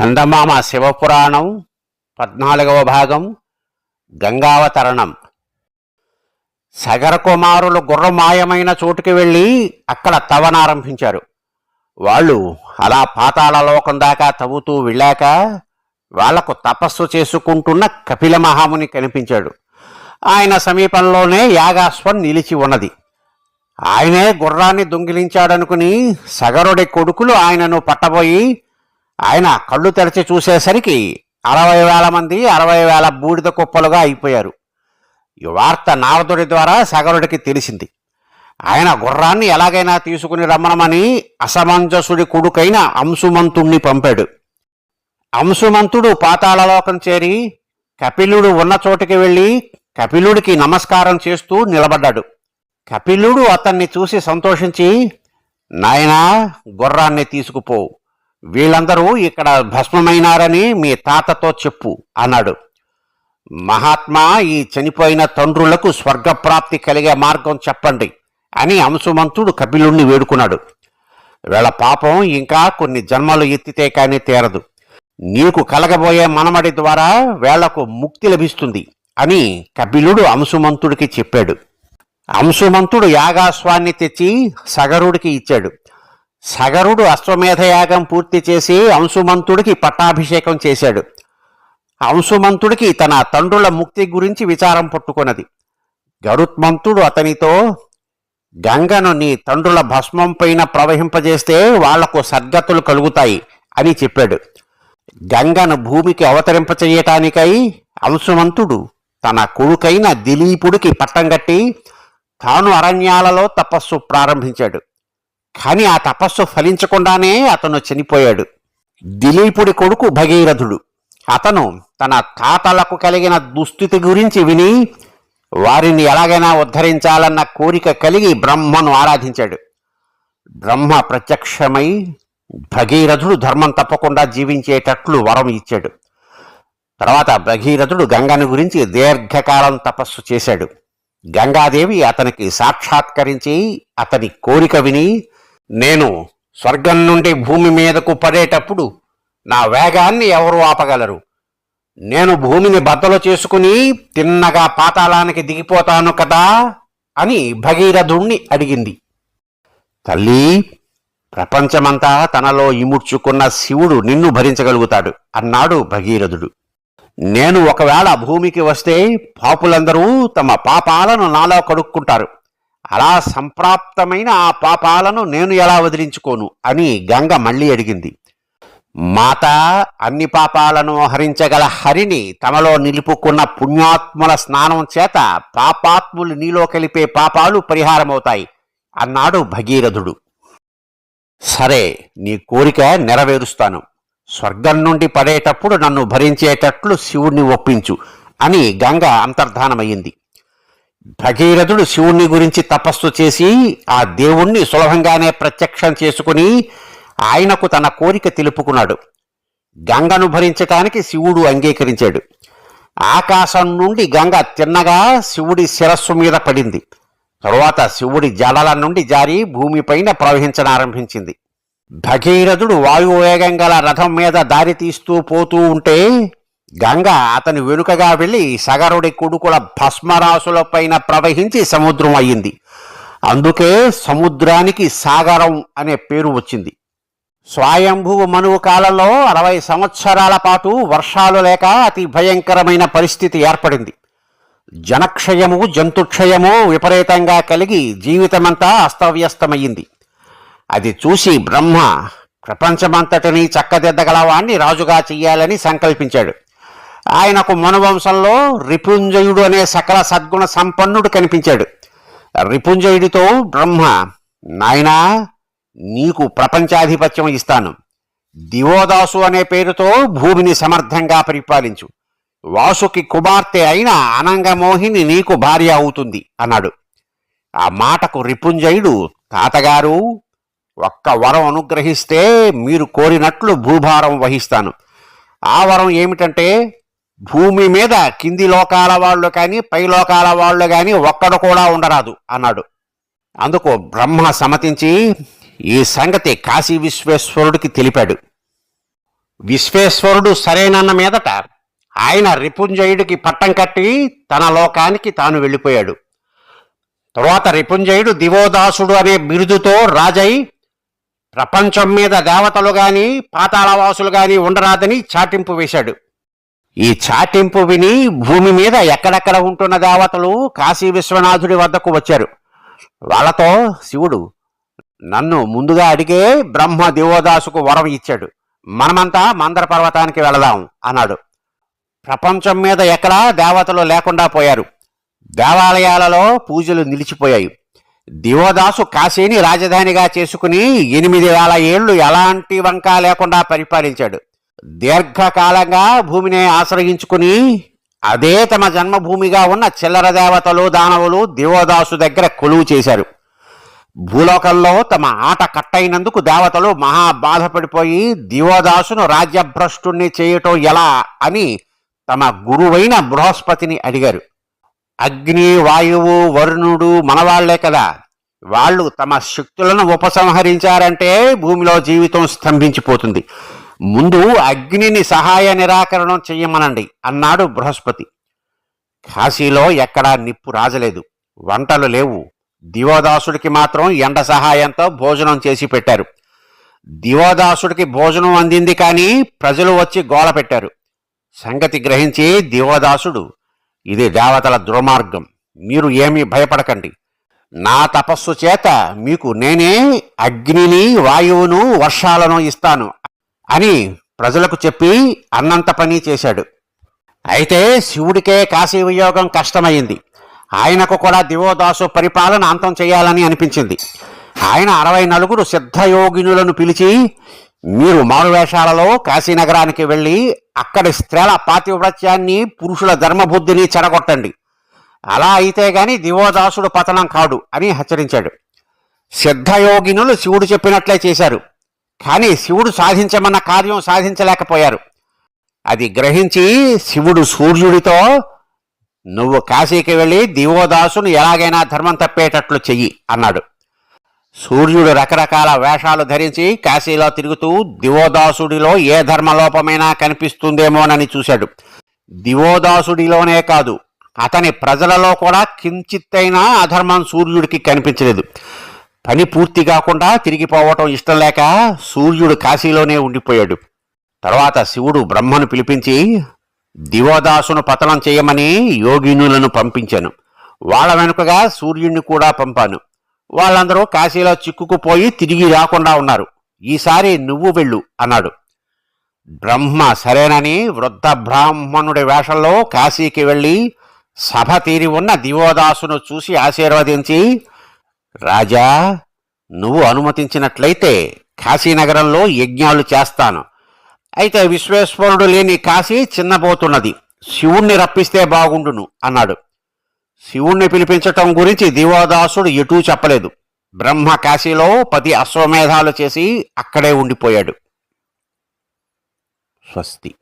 చందమామ శివపురాణం పద్నాలుగవ భాగం గంగావతరణం. సగర కుమారులు గుర్రమాయమైన చోటుకి వెళ్ళి అక్కడ తవ్వనారంభించారు వాళ్ళు అలా పాతాళలోకం దాకా తవ్వుతూ వెళ్ళాక వాళ్ళకు తపస్సు చేసుకుంటున్న కపిల మహాముని కనిపించాడు. ఆయన సమీపంలోనే యాగాశ్వం నిలిచి ఉన్నది. ఆయనే గుర్రాన్ని దొంగిలించాడనుకుని సగరుడి కొడుకులు ఆయనను పట్టబోయి ఆయన కళ్ళు తెరచి చూసేసరికి అరవై వేల మంది అరవై వేల బూడిద కుప్పలుగా అయిపోయారు. ఈ వార్త నారదుడి ద్వారా సగరుడికి తెలిసింది. ఆయన గుర్రాన్ని ఎలాగైనా తీసుకుని రమ్మనమని అసమంజసుడి కొడుకైన అంశుమంతుణ్ణి పంపాడు. అంశుమంతుడు పాతాళలోకం చేరి కపిలుడు ఉన్న చోటికి వెళ్ళి కపిలుడికి నమస్కారం చేస్తూ నిలబడ్డాడు. కపిలుడు అతన్ని చూసి సంతోషించి నాయనా గుర్రాన్ని తీసుకుపో. వీళ్ళందరూ ఇక్కడ భస్మమైనారని మీ తాతతో చెప్పు అన్నాడు. మహాత్మా ఈ చనిపోయిన తండ్రులకు స్వర్గప్రాప్తి కలిగే మార్గం చెప్పండి అని అంశుమంతుడు కపిలుణ్ణి వేడుకున్నాడు. వీళ్ళ పాపం ఇంకా కొన్ని జన్మలు ఎత్తితే కానీ తీరదు. నీకు కలగబోయే మనమడి ద్వారా వేళ్ళకు ముక్తి లభిస్తుంది అని కపిలుడు అంశుమంతుడికి చెప్పాడు. అంశుమంతుడు యాగాస్వాన్ని తెచ్చి సగరుడికి ఇచ్చాడు. సగరుడు అశ్వమేధయాగం పూర్తి చేసి అంశుమంతుడికి పట్టాభిషేకం చేశాడు. అంశుమంతుడికి తన తండ్రుల ముక్తి గురించి విచారం పుట్టుకున్నది. గరుత్మంతుడు అతనితో గంగను నీ తండ్రుల భస్మం పైన ప్రవహింపజేస్తే వాళ్ళకు సద్గతులు కలుగుతాయి అని చెప్పాడు. గంగను భూమికి అవతరింపచేయటానికై అంశుమంతుడు తన కొడుకైన దిలీపుడికి పట్టం కట్టి తాను అరణ్యాలలో తపస్సు ప్రారంభించాడు. కానీ ఆ తపస్సు ఫలించకుండానే అతను చనిపోయాడు. దిలీపుడి కొడుకు భగీరథుడు. అతను తన తాతలకు కలిగిన దుస్థితి గురించి విని వారిని ఎలాగైనా ఉద్ధరించాలన్న కోరిక కలిగి బ్రహ్మను ఆరాధించాడు. బ్రహ్మ ప్రత్యక్షమై భగీరథుడు ధర్మం తప్పకుండా జీవించేటట్లు వరం ఇచ్చాడు. తర్వాత భగీరథుడు గంగని గురించి దీర్ఘకాలం తపస్సు చేశాడు. గంగాదేవి అతనికి సాక్షాత్కరించి అతని కోరిక విని నేను స్వర్గం నుండి భూమి మీదకు పడేటప్పుడు నా వేగాన్ని ఎవరు ఆపగలరు. నేను భూమిని బద్దలు చేసుకుని తిన్నగా పాతాళానికి దిగిపోతాను కదా అని భగీరథుణ్ణి అడిగింది. తల్లి ప్రపంచమంతా తనలో ఇముడ్చుకున్న శివుడు నిన్ను భరించగలుగుతాడు అన్నాడు భగీరథుడు. నేను ఒకవేళ భూమికి వస్తే పాపులందరూ తమ పాపాలను నాలో కడుక్కుంటారు. అలా సంప్రాప్తమైన ఆ పాపాలను నేను ఎలా వదిలించుకోను? అని గంగ మళ్ళీ అడిగింది. మాత అన్ని పాపాలను హరించగల హరిని తమలో నిలుపుకున్న పుణ్యాత్ముల స్నానం చేత పాపాత్ములు నీలో కలిపే పాపాలు పరిహారమవుతాయి అన్నాడు భగీరథుడు. సరే నీ కోరిక నెరవేరుస్తాను. స్వర్గం నుండి పడేటప్పుడు నన్ను భరించేటట్లు శివుణ్ణి ఒప్పించు అని గంగ అంతర్ధానమయ్యింది. భగీరథుడు శివుణ్ణి గురించి తపస్సు చేసి ఆ దేవుణ్ణి సులభంగానే ప్రత్యక్షం చేసుకుని ఆయనకు తన కోరిక తెలుపుకున్నాడు. గంగను భరించటానికి శివుడు అంగీకరించాడు. ఆకాశం నుండి గంగ తిన్నగా శివుడి శిరస్సు మీద పడింది. తరువాత శివుడి జడల నుండి జారి భూమిపైన ప్రవహించనారంభించింది భగీరథుడు వాయువేగం గల రథం మీద దారి తీస్తూ పోతూ ఉంటే గంగ అతని వెనుకగా వెళ్ళి సగరుడి కొడుకుల భస్మరాశులపైన ప్రవహించి సముద్రం అయ్యింది. అందుకే సముద్రానికి సాగరం అనే పేరు వచ్చింది. స్వయంభువు మనువు కాలంలో అరవై సంవత్సరాల పాటు వర్షాలు లేక అతి భయంకరమైన పరిస్థితి ఏర్పడింది. జనక్షయము జంతుక్షయము విపరీతంగా కలిగి జీవితమంతా అస్తవ్యస్తమయ్యింది. అది చూసి బ్రహ్మ ప్రపంచమంతటిని చక్కదిద్దగలవాణ్ణి రాజుగా చెయ్యాలని సంకల్పించాడు. ఆయనకు మనవంశంలో రిపుంజయుడు అనే సకల సద్గుణ సంపన్నుడు కనిపించాడు. రిపుంజయుడితో బ్రహ్మ నాయనా నీకు ప్రపంచాధిపత్యం ఇస్తాను. దివోదాసు అనే పేరుతో భూమిని సమర్థంగా పరిపాలించు. వాసుకి కుమార్తె అయిన అనంగమోహిని నీకు భార్య అవుతుంది అన్నాడు. ఆ మాటకు రిపుంజయుడు తాతగారు ఒక్క వరం అనుగ్రహిస్తే మీరు కోరినట్లు భూభారం వహిస్తాను. ఆ వరం ఏమిటంటే భూమి మీద కింది లోకాల వాళ్ళు కానీ పై లోకాల వాళ్ళు కానీ ఒక్కడు కూడా ఉండరాదు అన్నాడు. అందుకు బ్రహ్మ సమ్మతించి ఈ సంగతి కాశీ విశ్వేశ్వరుడికి తెలిపాడు. విశ్వేశ్వరుడు సరేనన్న మీదట ఆయన రిపుంజయుడికి పట్టం కట్టి తన లోకానికి తాను వెళ్ళిపోయాడు. తరువాత రిపుంజయుడు దివోదాసుడు అనే బిరుదుతో రాజై ప్రపంచం మీద దేవతలు గాని పాతాళవాసులు గాని ఉండరాదని చాటింపు వేశాడు. ఈ చాటింపు విని భూమి మీద ఎక్కడెక్కడ ఉంటున్న దేవతలు కాశీ విశ్వనాథుడి వద్దకు వచ్చారు. వాళ్ళతో శివుడు నన్ను ముందుగా అడిగే బ్రహ్మ దివోదాసుకు వరం ఇచ్చాడు. మనమంతా మందర పర్వతానికి వెళదాం అన్నాడు. ప్రపంచం మీద ఎక్కడా దేవతలు లేకుండా పోయారు. దేవాలయాలలో పూజలు నిలిచిపోయాయి. దివోదాసు కాశీని రాజధానిగా చేసుకుని ఎనిమిది వేల ఏళ్ళు ఎలాంటి వంక లేకుండా పరిపాలించాడు. దీర్ఘకాలంగా భూమిని ఆశ్రయించుకుని అదే తమ జన్మభూమిగా ఉన్న చిల్లర దేవతలు దానవులు దివోదాసు దగ్గర కొలువు చేశారు. భూలోకంలో తమ ఆట కట్టయినందుకు దేవతలు మహా బాధపడిపోయి దివోదాసును రాజ్యభ్రష్టుణ్ణి చేయటం ఎలా అని తమ గురువైన బృహస్పతిని అడిగారు. అగ్ని వాయువు వరుణుడు మనవాళ్ళే కదా. వాళ్ళు తమ శక్తులను ఉపసంహరించారంటే భూమిలో జీవితం స్తంభించిపోతుంది. ముందు అగ్నిని సహాయ నిరాకరణం చెయ్యమనండి అన్నాడు బృహస్పతి. కాశీలో ఎక్కడా నిప్పు రాజలేదు. వంటలు లేవు. దివోదాసుడికి మాత్రం ఎండ సహాయంతో భోజనం చేసి పెట్టారు. దివోదాసుడికి భోజనం అందింది కానీ ప్రజలు వచ్చి గోల పెట్టారు. సంగతి గ్రహించి దివోదాసుడు ఇది దేవతల దుర్మార్గం. మీరు ఏమీ భయపడకండి. నా తపస్సు చేత మీకు నేనే అగ్నిని వాయువును వర్షాలను ఇస్తాను. అని ప్రజలకు చెప్పి అన్నంత పని చేశాడు. అయితే శివుడికే కాశీ వియోగం కష్టమైంది. ఆయనకు కూడా దివోదాసు పరిపాలన అంతం చేయాలని అనిపించింది. ఆయన అరవై నలుగురు సిద్ధయోగినులను పిలిచి మీరు మారువేషాలలో కాశీనగరానికి వెళ్ళి అక్కడి స్త్రీల పాతివ్రత్యాన్ని పురుషుల ధర్మబుద్ధిని చెడగొట్టండి. అలా అయితే గాని దివోదాసుడు పతనం కాడు అని హెచ్చరించాడు. సిద్ధయోగినులు శివుడు చెప్పినట్లే చేశారు. కానీ శివుడు సాధించమన్న కార్యం సాధించలేకపోయారు. అది గ్రహించి శివుడు సూర్యుడితో నువ్వు కాశీకి వెళ్ళి దివోదాసును ఎలాగైనా ధర్మం తప్పేటట్లు చెయ్యి అన్నాడు. సూర్యుడు రకరకాల వేషాలు ధరించి కాశీలో తిరుగుతూ దివోదాసుడిలో ఏ ధర్మలోపమైనా కనిపిస్తుందేమోనని చూశాడు. దివోదాసుడిలోనే కాదు అతని ప్రజలలో కూడా కించిత్తైనా అధర్మం సూర్యుడికి కనిపించలేదు. పని పూర్తి కాకుండా తిరిగిపోవటం ఇష్టం లేక సూర్యుడు కాశీలోనే ఉండిపోయాడు. తర్వాత శివుడు బ్రహ్మను పిలిపించి దివోదాసును పతనం చేయమని యోగినులను పంపించాను. వాళ్ళ వెనుకగా సూర్యుడిని కూడా పంపాను. వాళ్ళందరూ కాశీలో చిక్కుకుపోయి తిరిగి రాకుండా ఉన్నారు. ఈసారి నువ్వు వెళ్ళు అన్నాడు. బ్రహ్మ సరేనని వృద్ధ బ్రాహ్మణుడి వేషంలో కాశీకి వెళ్ళి సభ తీరి ఉన్న దివోదాసును చూసి ఆశీర్వదించి రాజా నువ్వు అనుమతించినట్లయితే కాశీనగరంలో యజ్ఞాలు చేస్తాను. అయితే విశ్వేశ్వరుడు లేని కాశీ చిన్నబోతున్నది. శివుణ్ణి రప్పిస్తే బాగుండును అన్నాడు. శివుణ్ణి పిలిపించటం గురించి దివోదాసుడు ఎటూ చెప్పలేదు. బ్రహ్మ కాశీలో పది అశ్వమేధాలు చేసి అక్కడే ఉండిపోయాడు. స్వస్తి.